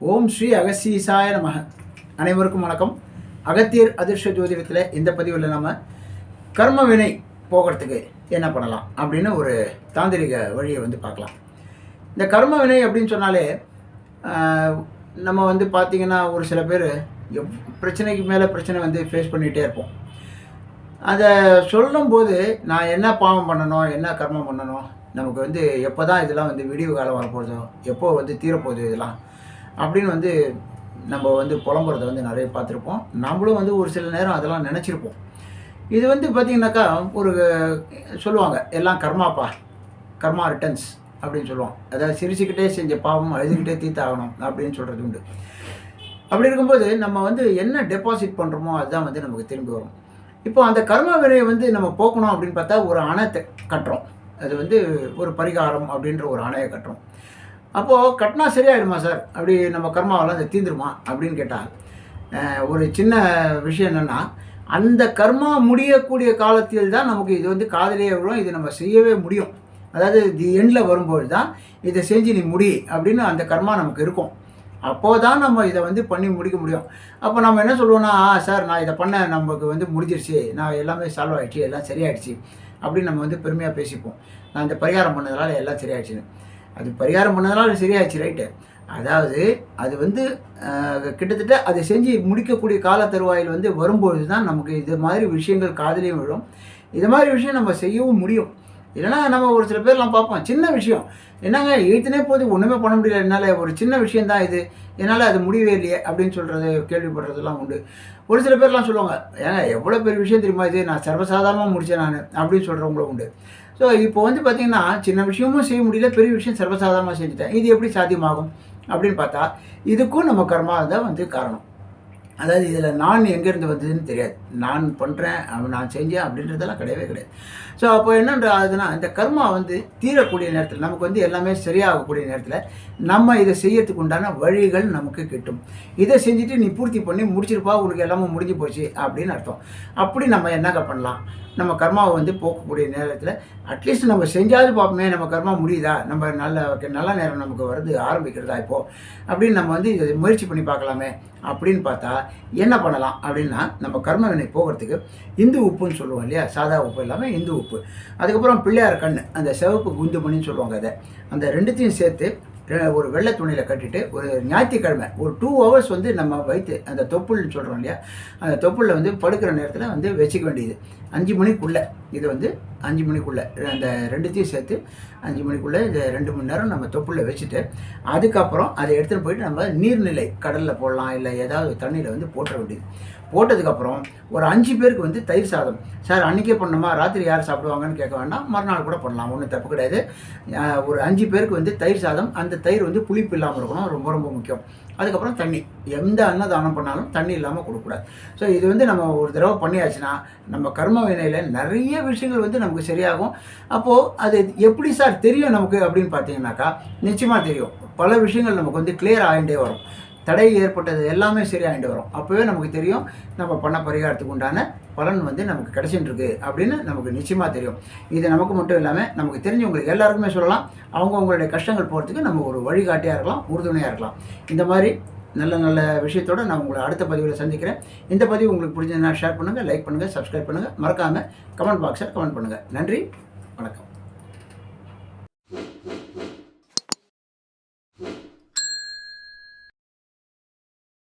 ஓம் ஸ்ரீ அகசீசாய நம அனைவருக்கும் வணக்கம். அகத்தியர் அதிர்ஷ்ட ஜோதிடத்தில் இந்த பதிவில் நம்ம கர்ம வினை போகிறதுக்கு என்ன பண்ணலாம் அப்படின்னு ஒரு தாந்திரிக வழியை வந்து பார்க்கலாம். இந்த கர்ம வினை அப்படின்னு சொன்னாலே நம்ம வந்து பார்த்திங்கன்னா ஒரு சில பேர் எவ் பிரச்சனைக்கு மேலே பிரச்சனை வந்து ஃபேஸ் பண்ணிகிட்டே இருப்போம். அதை சொல்லும்போது நான் என்ன பாவம் பண்ணணும் என்ன கர்மம் பண்ணணும் நமக்கு வந்து எப்போ தான் இதெல்லாம் வந்து விடிவு காலம் வரப்போகுதோ எப்போ வந்து தீரப்போகுது இதெல்லாம் அப்படின்னு வந்து நம்ம வந்து புலம்புறதை வந்து நிறைய பார்த்துருப்போம். நம்மளும் வந்து ஒரு சில நேரம் அதெல்லாம் நினச்சிருப்போம். இது வந்து பார்த்திங்கனாக்கா ஒரு சொல்லுவாங்க எல்லாம் கர்மாப்பா கர்மா ரிட்டர்ன்ஸ் அப்படின்னு சொல்லுவோம் அதாவது சிரிச்சுக்கிட்டே செஞ்ச பாவம் அழுதுகிட்டே தீத்தாகணும் அப்படின்னு சொல்கிறது உண்டு. அப்படி இருக்கும்போது நம்ம வந்து என்ன டெபாசிட் பண்ணுறோமோ அதுதான் வந்து நமக்கு திரும்பி வரும். இப்போ அந்த கர்ம வினையை வந்து நம்ம போக்கணும் அப்படின்னு பார்த்தா ஒரு அணைத்தை கட்டுறோம். அது வந்து ஒரு பரிகாரம் அப்படின்ற ஒரு அணையை கட்டுறோம். அப்போது கட்டினா சரியாயிடுமா சார்? அப்படி நம்ம கர்மாவெல்லாம் அது தீந்துருமா? அப்படின்னு கேட்டால் ஒரு சின்ன விஷயம் என்னென்னா அந்த கர்மா முடியக்கூடிய காலத்தில் தான் நமக்கு இது வந்து காதலியே விழும் இது நம்ம செய்யவே முடியும். அதாவது தி எண்டில் வரும்போது தான் இதை செஞ்சு நீ முடி அப்படின்னு அந்த கர்மா நமக்கு இருக்கும். அப்போது தான் நம்ம இதை வந்து பண்ணி முடிக்க முடியும். அப்போ நம்ம என்ன சொல்லுவோம்னா "ஆ, சார் நான் இதை பண்ண நமக்கு வந்து முடிஞ்சிருச்சு. நான் எல்லாமே சால்வ் ஆகிடுச்சு எல்லாம் சரியாயிடுச்சு. அப்படின்னு நம்ம வந்து பெருமையாக பேசிப்போம். நான் இந்த பரிகாரம் பண்ணதுனால எல்லாம் சரியாயிடுச்சுன்னு. அது பரிகாரம் பண்ணதுனால சரியாச்சு ரைட்டு அதாவது அது வந்து கிட்டத்தட்ட அதை செஞ்சு முடிக்கக்கூடிய கால தருவாயில் வந்து வரும்பொழுது தான் நமக்கு இது மாதிரி விஷயங்கள் காதலையும் விழும். இது மாதிரி விஷயம் நம்ம செய்யவும் முடியும். இல்லைன்னா நம்ம ஒரு சில பேர்லாம் பார்ப்போம் சின்ன விஷயம். என்னங்க எழுத்துனே போது ஒன்றுமே பண்ண முடியல என்னால் ஒரு சின்ன விஷயம் தான் இது. என்னால் அது முடியவே இல்லையே அப்படின்னு சொல்கிறது கேள்விப்படுறதெல்லாம் உண்டு. ஒரு சில பேர்லாம் சொல்லுவாங்க ஏங்க எவ்வளோ பெரிய விஷயம் தெரியுமா இது? நான் சர்வசாதாரணமாக முடித்தேன் நான் அப்படின்னு சொல்கிறவங்களும் உண்டு. ஸோ இப்போ வந்து பார்த்திங்கன்னா சின்ன விஷயமும் செய்ய முடியல பெரிய விஷயம் சர்வசாதாரணமாக செஞ்சுட்டேன். இது எப்படி சாத்தியமாகும்? அப்படின்னு பார்த்தா இதுக்கும் நம்ம கர்மா தான் வந்து காரணம். அதாவது இதில் நான் எங்கேருந்து வந்ததுன்னு தெரியாது. நான் பண்ணுறேன் நான் செஞ்சேன் அப்படின்றதெல்லாம் கிடையவே கிடையாது. ஸோ அப்போ என்னன்ற அதுனா இந்த கர்மா வந்து தீரக்கூடிய நேரத்தில் நமக்கு வந்து எல்லாமே சரியாகக்கூடிய நேரத்தில் நம்ம இதை செய்யறதுக்கு உண்டான வழிகள் நமக்கு கிட்டும். இதை செஞ்சுட்டு நீ பூர்த்தி பண்ணி முடிச்சிருப்பா உனக்கு எல்லாமே முடிஞ்சு போச்சு அப்படின்னு அர்த்தம். அப்படி நம்ம என்னங்க பண்ணலாம்? நம்ம கர்மாவை வந்து போக்கக்கூடிய நேரத்தில் அட்லீஸ்ட் நம்ம செஞ்சாவது பார்ப்போமே நம்ம கர்மா முடியுதா? நம்ம நல்ல நல்ல நேரம் நமக்கு வருது ஆரம்பிக்கிறதா இப்போது அப்படின்னு நம்ம வந்து இதை முயற்சி பண்ணி பார்க்கலாமே அப்படின்னு பார்த்தா என்ன பண்ணலாம் அப்படின்னா நம்ம கர்ம வினை போகிறதுக்கு இந்து உப்புன்னு சொல்லுவோம் இல்லையா? சாதா உப்பு இல்லாமல் இந்து உப்பு. அதுக்கப்புறம் பிள்ளையார் கண் அந்த சிவப்பு குந்துமணின்னு சொல்லுவாங்க அதை. அந்த ரெண்டுத்தையும் சேர்த்து ஒரு வெள்ளை துணியில் கட்டிட்டு ஒரு ஞாயிற்றுக்கிழமை ஒரு டூ ஹவர்ஸ் வந்து நம்ம வைத்து அந்த தொப்புள்னு சொல்கிறோம் இல்லையா? அந்த தொப்புளில் வந்து படுக்கிற நேரத்தில் வந்து வச்சுக்க வேண்டியது. அஞ்சு மணிக்குள்ளே இது வந்து அஞ்சு மணிக்குள்ளே அந்த ரெண்டுத்தையும் சேர்த்து அஞ்சு மணிக்குள்ளே இந்த ரெண்டு மணி நேரம் நம்ம தொப்புளில் வச்சுட்டு அதுக்கப்புறம் அதை எடுத்துகிட்டு போயிட்டு நம்ம நீர்நிலை கடலில் போடலாம் இல்லை ஏதாவது தண்ணியில் வந்து போட்டுற வேண்டியது. போட்டதுக்கப்புறம் ஒரு அஞ்சு பேருக்கு வந்து தயிர் சாதம். சார் அன்றைக்கே பண்ணணுமா ராத்திரி யார் சாப்பிடுவாங்கன்னு கேட்க வேண்டாம். மறுநாள் கூட பண்ணலாம் ஒன்றும் தப்பு கிடையாது. ஒரு அஞ்சு பேருக்கு வந்து தயிர் சாதம் அந்த தயிர் வந்து புளிப்பு இல்லாமல் இருக்கணும் ரொம்ப ரொம்ப முக்கியம். அதுக்கப்புறம் தண்ணி. எந்த அன்னதானம் பண்ணாலும் தண்ணி இல்லாமல் கொடுக்கக்கூடாது. ஸோ இது வந்து நம்ம ஒரு தடவை பண்ணியாச்சுன்னா நம்ம கர்ம வினையில் நிறைய விஷயங்கள் வந்து நமக்கு சரியாகும். அப்போது அது எப்படி சார் தெரியும் நமக்கு அப்படின்னு பார்த்தீங்கன்னாக்கா நிச்சயமாக தெரியும். பல விஷயங்கள் நமக்கு வந்து கிளியர் ஆகிட்டே வரும். தடை ஏற்பட்டது எல்லாமே சரியாகிட்டு வரும். அப்போவே நமக்கு தெரியும் நம்ம பண்ண பரிகாரத்துக்கு உண்டான பலன் வந்து நமக்கு கிடைச்சிட்டுருக்கு அப்படின்னு நமக்கு நிச்சயமாக தெரியும். இது நமக்கு மட்டும் இல்லாமல் நமக்கு தெரிஞ்சவங்களுக்கு எல்லாருக்குமே சொல்லலாம். அவங்கவுங்களுடைய கஷ்டங்கள் போகிறதுக்கு நம்ம ஒரு வழிகாட்டியாக இருக்கலாம் உறுதுணையாக இருக்கலாம். இந்த மாதிரி நல்ல நல்ல விஷயத்தோட நான் உங்களை அடுத்த பதிவில் சந்திக்கிறேன். இந்த பதிவு உங்களுக்கு பிடிச்சதுன்னா ஷேர் பண்ணுங்கள் லைக் பண்ணுங்கள் சப்ஸ்கிரைப் பண்ணுங்கள் மறக்காமல் கமெண்ட் பாக்ஸில் கமெண்ட் பண்ணுங்கள் நன்றி வணக்கம்.